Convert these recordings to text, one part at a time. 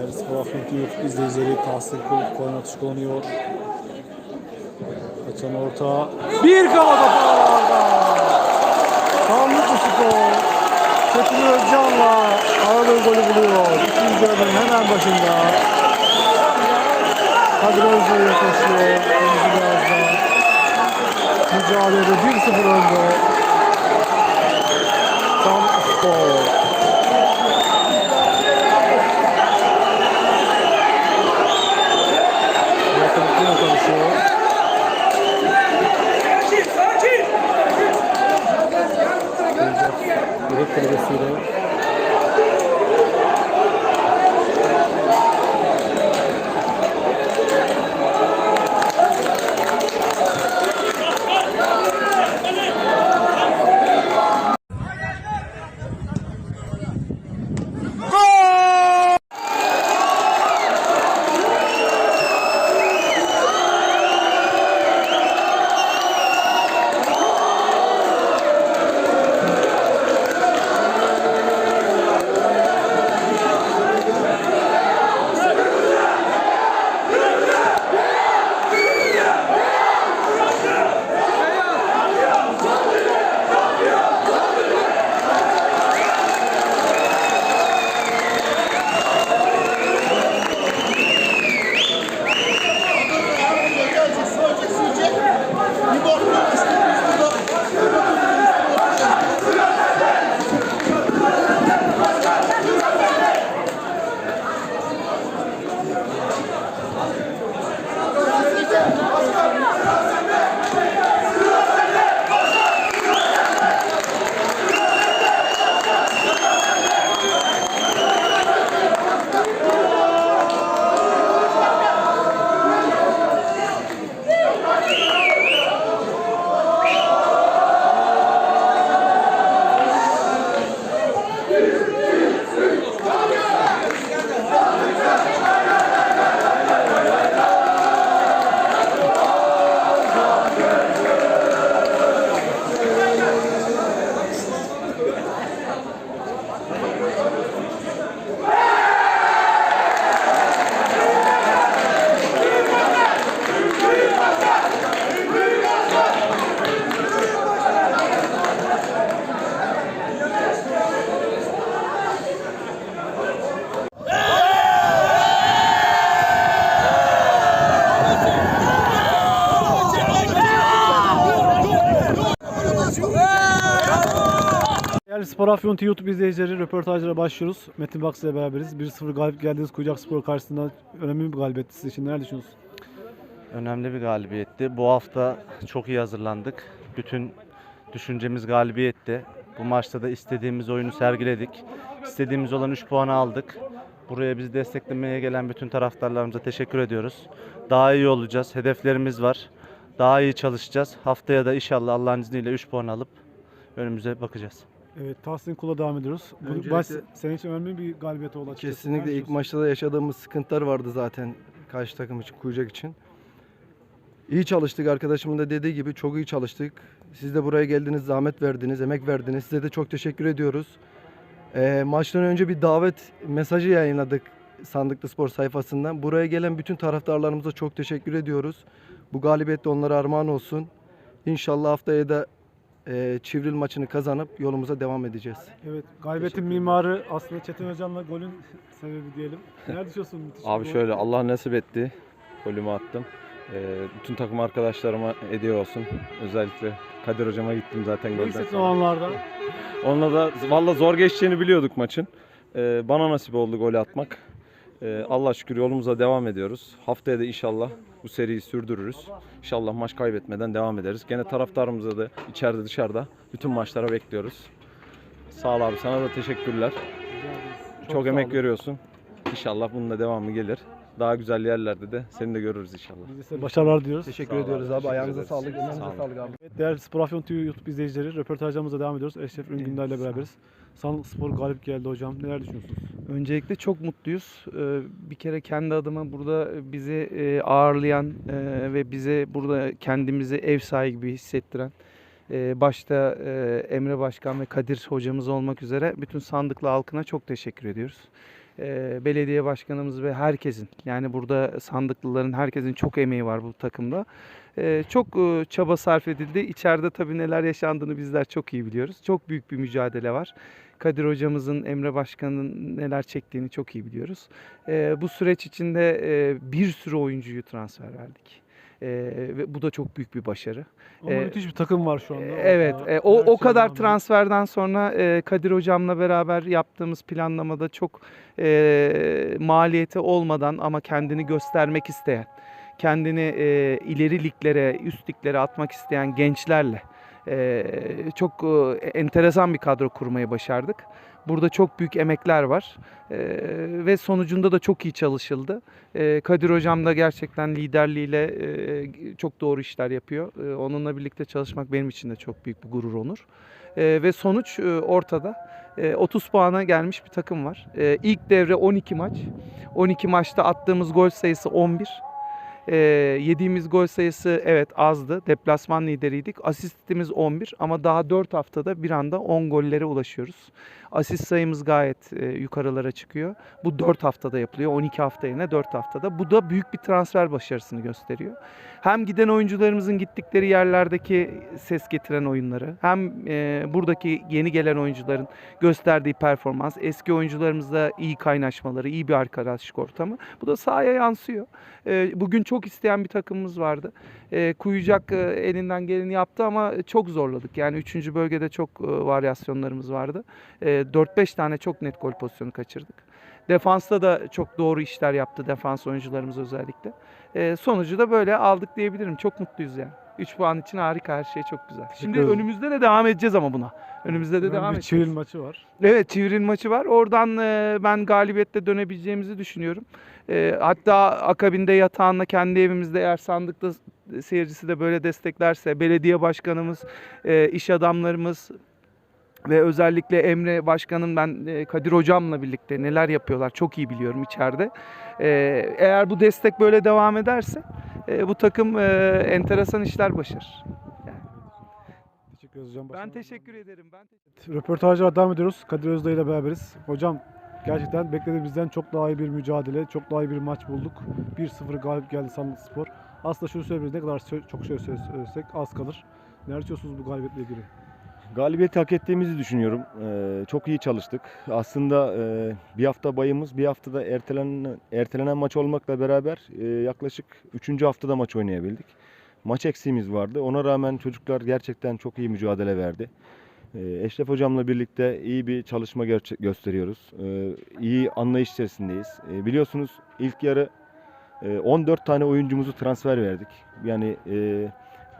Değerli Spor TV YouTube izleyicileri Tahsin Kulüp korner atışı kullanıyor. Kaçan orta. Bir kaldı paralarda. Kanlıklı Spor. Çetin Özcan'la aradığı golü buluyor. İkinci yarının hemen başında. Kadir Özcan'a koşuyor. Kırmızı beyazda. Mücadelede 1-0 önde. Kanlıklı Spor. Spor Afyon YouTube izleyicileri röportajlara başlıyoruz. Metin Baks ile beraberiz. 1-0 galip geldiğiniz Kucak Spor karşısında önemli bir galibiyetti sizin için. Neler düşünüyorsunuz? Önemli bir galibiyetti. Bu hafta çok iyi hazırlandık. Bütün düşüncemiz galibiyetti. Bu maçta da istediğimiz oyunu sergiledik. İstediğimiz olan 3 puanı aldık. Buraya bizi desteklemeye gelen bütün taraftarlarımıza teşekkür ediyoruz. Daha iyi olacağız. Hedeflerimiz var. Daha iyi çalışacağız. Haftaya da inşallah Allah'ın izniyle 3 puan alıp önümüze bakacağız. Evet Tahsin Kul'a devam ediyoruz. Bu Öncelikle- maç senin için önemli bir galibiyet oldu açıkçası. Kesinlikle ilk maçta da yaşadığımız sıkıntılar vardı zaten karşı takım için, Kuyucak için. İyi çalıştık arkadaşımın da dediği gibi çok iyi çalıştık. Siz de buraya geldiniz, zahmet verdiniz, emek verdiniz. Size de çok teşekkür ediyoruz. Ee, maçtan önce bir davet mesajı yayınladık Sandıklı Spor sayfasından. Buraya gelen bütün taraftarlarımıza çok teşekkür ediyoruz. Bu galibiyet de onlara armağan olsun. İnşallah haftaya da e, Çivril maçını kazanıp yolumuza devam edeceğiz. Evet, galibiyetin mimarı aslında Çetin Özcan'la golün sebebi diyelim. Neler düşünüyorsun? müthiş bir Abi gol. şöyle Allah nasip etti. Golümü attım. Ee, bütün takım arkadaşlarıma hediye olsun. Özellikle Kadir hocama gittim zaten Ne golden hissettin o sonra. anlarda? Onunla da valla zor geçeceğini biliyorduk maçın. Ee, bana nasip oldu golü atmak. Ee, Allah şükür yolumuza devam ediyoruz. Haftaya da inşallah bu seriyi sürdürürüz. İnşallah maç kaybetmeden devam ederiz. Gene taraftarımıza da içeride dışarıda bütün maçlara bekliyoruz. Sağ ol abi sana da teşekkürler. Çok, sağ emek veriyorsun. İnşallah bunun da devamı gelir. Daha güzel yerlerde de seni de görürüz inşallah. Başarılar diliyoruz. Teşekkür Sağ abi, ediyoruz abi. teşekkür Ayağınıza sağlık, Sağ emeğinize olun. sağlık abi. Evet, değerli Spor Afyon TV YouTube izleyicileri röportajlarımıza devam ediyoruz. Eşref Üngündar ile beraberiz. Sanlık Spor galip geldi hocam. Neler düşünüyorsunuz? Öncelikle çok mutluyuz. Ee, Bir kere kendi adıma burada bizi e, ağırlayan e, ve bize burada kendimizi ev sahibi gibi hissettiren e, başta Emre Başkan ve Kadir hocamız olmak üzere bütün sandıklı halkına çok teşekkür ediyoruz. Belediye başkanımız ve herkesin yani burada sandıklıların herkesin çok emeği var bu takımda. Çok çaba sarf edildi. İçeride tabii neler yaşandığını bizler çok iyi biliyoruz. Çok büyük bir mücadele var. Kadir hocamızın, Emre Başkan'ın neler çektiğini çok iyi biliyoruz. Bu süreç içinde bir sürü oyuncuyu transfer verdik. E, ve bu da çok büyük bir başarı. Ama müthiş bir takım var şu anda. Evet, e, o Her o kadar transferden sonra e, Kadir hocamla beraber yaptığımız planlamada çok e, maliyeti olmadan ama kendini göstermek isteyen, kendini e, ileri liglere, üst liglere atmak isteyen gençlerle e, çok e, enteresan bir kadro kurmayı başardık. Burada çok büyük emekler var E, ve sonucunda da çok iyi çalışıldı. E, Kadir hocam da gerçekten liderliğiyle e, çok doğru işler yapıyor. E, onunla birlikte çalışmak benim için de çok büyük bir gurur onur. E, ve sonuç e, ortada. E, 30 puana gelmiş bir takım var. E, ilk devre 12 maç. 12 maçta attığımız gol sayısı 11. E, yediğimiz gol sayısı evet azdı. Deplasman lideriydik. Asistimiz 11 ama daha 4 haftada bir anda 10 gollere ulaşıyoruz. Asist sayımız gayet e, yukarılara çıkıyor. Bu 4 haftada yapılıyor. 12 hafta yerine 4 haftada. Bu da büyük bir transfer başarısını gösteriyor. Hem giden oyuncularımızın gittikleri yerlerdeki ses getiren oyunları, hem e, buradaki yeni gelen oyuncuların gösterdiği performans, eski oyuncularımızla iyi kaynaşmaları, iyi bir arkadaşlık ortamı. Bu da sahaya yansıyor. E, bugün çok isteyen bir takımımız vardı. E, Kuyucak e, elinden geleni yaptı ama çok zorladık. Yani 3. bölgede çok e, varyasyonlarımız vardı. E, 4-5 tane çok net gol pozisyonu kaçırdık. Defansta da çok doğru işler yaptı defans oyuncularımız özellikle. E, sonucu da böyle aldık diyebilirim. Çok mutluyuz yani. 3 puan için harika her şey çok güzel. Şimdi ederim. önümüzde de devam edeceğiz ama buna. Önümüzde de devam bir edeceğiz. çivil maçı var. Evet çivril maçı var. Oradan e, ben galibiyette dönebileceğimizi düşünüyorum. E, hatta akabinde yatağında kendi evimizde eğer sandıkta seyircisi de böyle desteklerse belediye başkanımız, e, iş adamlarımız ve özellikle Emre Başkan'ın ben e, Kadir Hocam'la birlikte neler yapıyorlar çok iyi biliyorum içeride. E, eğer bu destek böyle devam ederse e, bu takım enteresan işler başarır. Teşekkür ederiz hocam. Ben teşekkür ederim. Ben teşekkür Röportajlara devam ediyoruz. Kadir Özdağ ile beraberiz. Hocam gerçekten beklediğimizden çok daha iyi bir mücadele, çok daha iyi bir maç bulduk. 1-0 galip geldi Sandık Spor. Aslında şunu söyleyebiliriz, ne kadar çok şey söylesek az kalır. Neler diyorsunuz bu galibiyetle ilgili? Galibiyeti hak ettiğimizi düşünüyorum. Ee, çok iyi çalıştık. Aslında e, bir hafta bayımız, bir haftada ertelenen, ertelenen maç olmakla beraber e, yaklaşık 3. haftada maç oynayabildik. Maç eksiğimiz vardı. Ona rağmen çocuklar gerçekten çok iyi mücadele verdi. Ee, Eşref hocamla birlikte iyi bir çalışma gösteriyoruz. Ee, iyi anlayış içerisindeyiz. Ee, biliyorsunuz ilk yarı e, 14 tane oyuncumuzu transfer verdik. Yani e,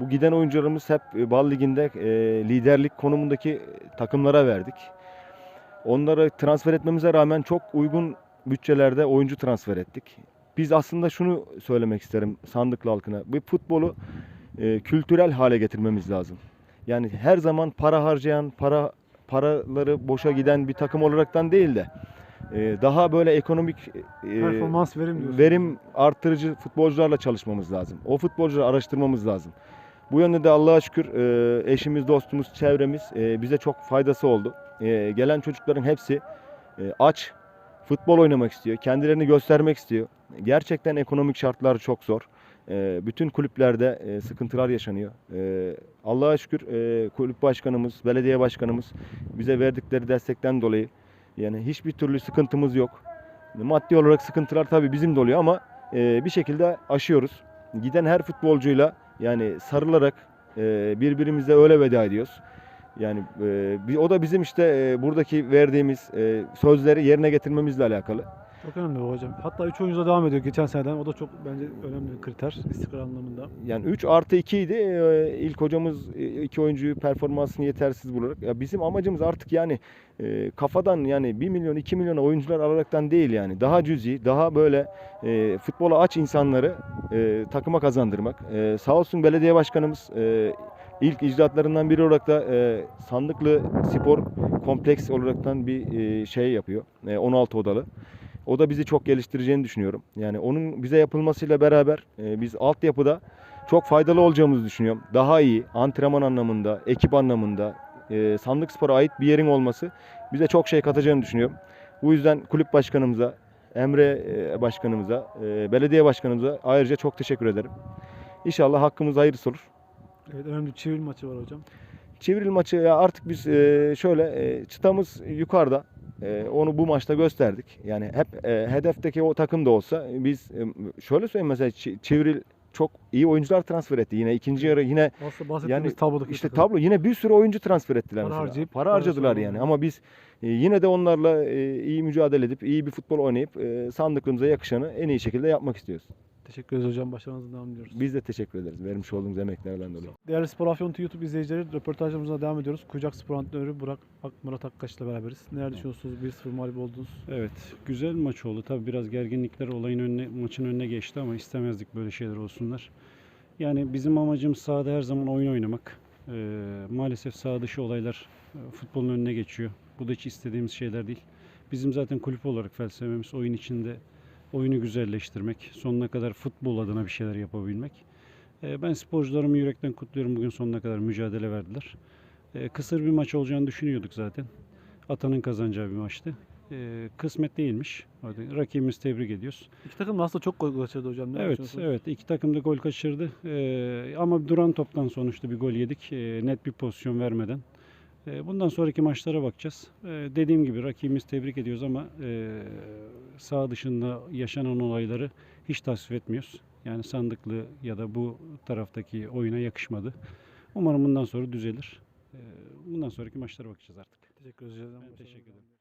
bu giden oyuncularımız hep e, Bal Ligi'nde e, liderlik konumundaki takımlara verdik. Onları transfer etmemize rağmen çok uygun bütçelerde oyuncu transfer ettik. Biz aslında şunu söylemek isterim sandıklı halkına. Bu futbolu e, kültürel hale getirmemiz lazım. Yani her zaman para harcayan, para paraları boşa giden bir takım olaraktan değil de e, daha böyle ekonomik e, Performans verim verim artırıcı futbolcularla çalışmamız lazım. O futbolcuları araştırmamız lazım. Bu yönde de Allah'a şükür e, eşimiz, dostumuz, çevremiz e, bize çok faydası oldu. E, Gelen çocukların hepsi e, aç, futbol oynamak istiyor, kendilerini göstermek istiyor. Gerçekten ekonomik şartlar çok zor. E, Bütün kulüplerde e, sıkıntılar yaşanıyor. E, Allah'a şükür e, kulüp başkanımız, belediye başkanımız bize verdikleri destekten dolayı yani hiçbir türlü sıkıntımız yok. Maddi olarak sıkıntılar tabii bizim de oluyor ama e, bir şekilde aşıyoruz. Giden her futbolcuyla yani sarılarak e, birbirimize öyle veda ediyoruz. Yani e, o da bizim işte e, buradaki verdiğimiz sözleri yerine getirmemizle alakalı. Çok önemli bu hocam. Hatta 3 oyuncu da devam ediyor geçen seneden. O da çok bence önemli bir kriter istikrar anlamında. Yani 3 artı 2 idi. E, ilk hocamız e, iki oyuncuyu performansını yetersiz bularak. Ya bizim amacımız artık yani e, kafadan yani 1 milyon 2 milyon oyuncular alaraktan değil yani. Daha cüzi, daha böyle e, futbola aç insanları takıma kazandırmak. E, sağ olsun belediye başkanımız ilk icraatlarından biri olarak da Sandıklı Spor Kompleks olaraktan bir şey yapıyor. E, 16 odalı. O da bizi çok geliştireceğini düşünüyorum. Yani onun bize yapılmasıyla beraber e, biz altyapıda çok faydalı olacağımızı düşünüyorum. Daha iyi antrenman anlamında, ekip anlamında, e, Sandık Spor'a ait bir yerin olması bize çok şey katacağını düşünüyorum. Bu yüzden kulüp başkanımıza, Emre e, başkanımıza, e, belediye başkanımıza ayrıca çok teşekkür ederim. İnşallah hakkımız hayırlısı olur. Evet önemli bir çevir maçı var hocam. Çevril maçı ya artık biz e, şöyle e, çıtamız yukarıda. E, onu bu maçta gösterdik. Yani hep e, hedefteki o takım da olsa biz e, şöyle söyleyeyim mesela Ç- Çevril çok iyi oyuncular transfer etti. Yine ikinci yarı yine bahsettiğimiz Yani tablodaki işte takım. tablo yine bir sürü oyuncu transfer ettiler Para mesela. harcayıp Para harcadılar yani ama biz e, yine de onlarla e, iyi mücadele edip iyi bir futbol oynayıp e, sandıklığımıza yakışanı en iyi şekilde yapmak istiyoruz. Teşekkür ederiz hocam. Başarınızın devamını diliyoruz. Biz de teşekkür ederiz vermiş olduğunuz emeklerden dolayı. Değerli Spor Afyon TV YouTube izleyicileri röportajımıza devam ediyoruz. Kucak Spor Antrenörü Burak Ak Murat Akkaş'la beraberiz. Neler düşünüyorsunuz? 1-0 mağlup oldunuz. Evet, güzel bir maç oldu. Tabii biraz gerginlikler olayın önüne, maçın önüne geçti ama istemezdik böyle şeyler olsunlar. Yani bizim amacımız sahada her zaman oyun oynamak. Ee, maalesef saha dışı olaylar e, futbolun önüne geçiyor. Bu da hiç istediğimiz şeyler değil. Bizim zaten kulüp olarak felsefemiz oyun içinde oyunu güzelleştirmek, sonuna kadar futbol adına bir şeyler yapabilmek. Ee, ben sporcularımı yürekten kutluyorum. Bugün sonuna kadar mücadele verdiler. Ee, kısır bir maç olacağını düşünüyorduk zaten. Atanın kazanacağı bir maçtı. Ee, kısmet değilmiş. Hadi, rakibimizi tebrik ediyoruz. İki takım aslında çok gol kaçırdı hocam. Neler Evet, evet. iki takım da gol kaçırdı. Ama duran toptan sonuçta bir gol yedik. Net bir pozisyon vermeden. Ee, bundan sonraki maçlara bakacağız. Ee, dediğim gibi rakibimizi tebrik ediyoruz ama e, sağ dışında yaşanan olayları hiç tasvip etmiyoruz. Yani sandıklı ya da bu taraftaki oyuna yakışmadı. Umarım bundan sonra düzelir. Ee, bundan sonraki maçlara bakacağız artık. Teşekkür ederiz. hocam. Ben teşekkür ederim.